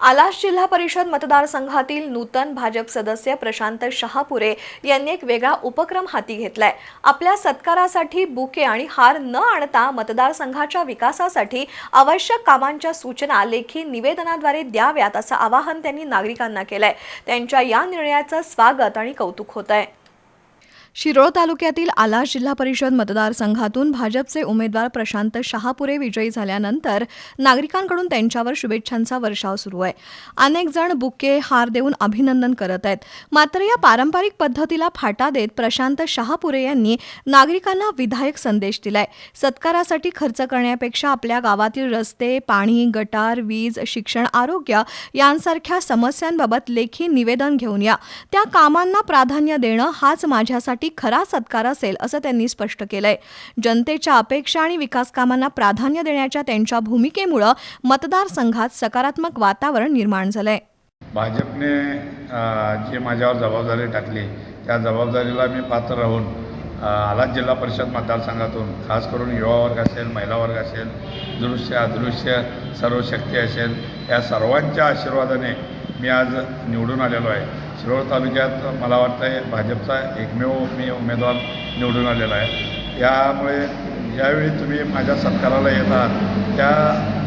आलाश जिल्हा परिषद मतदारसंघातील नूतन भाजप सदस्य प्रशांत शहापुरे यांनी एक वेगळा उपक्रम हाती घेतलाय. आपल्या सत्कारासाठी बुके आणि हार न आणता मतदारसंघाच्या विकासासाठी आवश्यक कामांच्या सूचना लेखी निवेदनाद्वारे द्याव्यात असं आवाहन त्यांनी नागरिकांना केलंय. त्यांच्या या निर्णयाचं स्वागत आणि कौतुक होत आहे शिरोळ तालुक्यातील आलाश जिल्हा परिषद मतदारसंघातून भाजपचे उमेदवार प्रशांत शहापुरे विजयी झाल्यानंतर नागरिकांकडून त्यांच्यावर शुभेच्छांचा वर्षाव सुरू आहे. अनेक जण बुके हार देऊन अभिनंदन करत आहेत. मात्र या पारंपरिक पद्धतीला फाटा देत प्रशांत शहापुरे यांनी नागरिकांना विधायक संदेश दिलाय. सत्कारासाठी खर्च करण्यापेक्षा आपल्या गावातील रस्ते पाणी गटार वीज शिक्षण आरोग्य यांसारख्या समस्यांबाबत लेखी निवेदन घेऊन या. त्या कामांना प्राधान्य देणं हाच माझ्यासाठी खरा सत्कार असेल असं त्यांनी स्पष्ट केलंय. जनतेच्या अपेक्षा आणि विकास कामांना प्राधान्य देण्याच्या त्यांच्या भूमिकेमुळं मतदारसंघात सकारात्मक वातावरण निर्माण झालंय. भाजपने जी माझ्यावर जबाबदारी टाकली त्या जबाबदारीला मी पात्र राहून आलाच जिल्हा परिषद मतदारसंघातून खास करून युवा वर्ग असेल महिला वर्ग असेल दृश्य अदृश्य सर्व शक्ती असेल या सर्वांच्या आशीर्वादाने मी आज निवडून आलेलो आहे. शिरोळ तालुक्यात मला वाटतं आहे भाजपचा एकमेव मी उमेदवार निवडून आलेला आहे. यामुळे ज्यावेळी तुम्ही माझ्या सत्काराला येतात त्या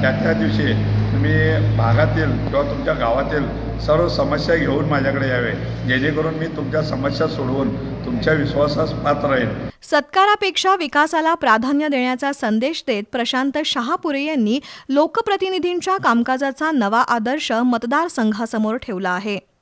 त्या त्या दिवशी तुम्ही भागातील किंवा तुमच्या गावातील सर्व समस्या घेऊन माझ्याकडे यावे जेणेकरून मी तुमच्या समस्या सोडवून तुमच्या विश्वासास पात्र राहील सत्कारापेक्षा विकासाला प्राधान्य देण्याचा संदेश देत प्रशांत शहापुरे यांनी लोकप्रतिनिधींच्या कामकाजाचा नवा आदर्श मतदारसंघासमोर ठेवला आहे.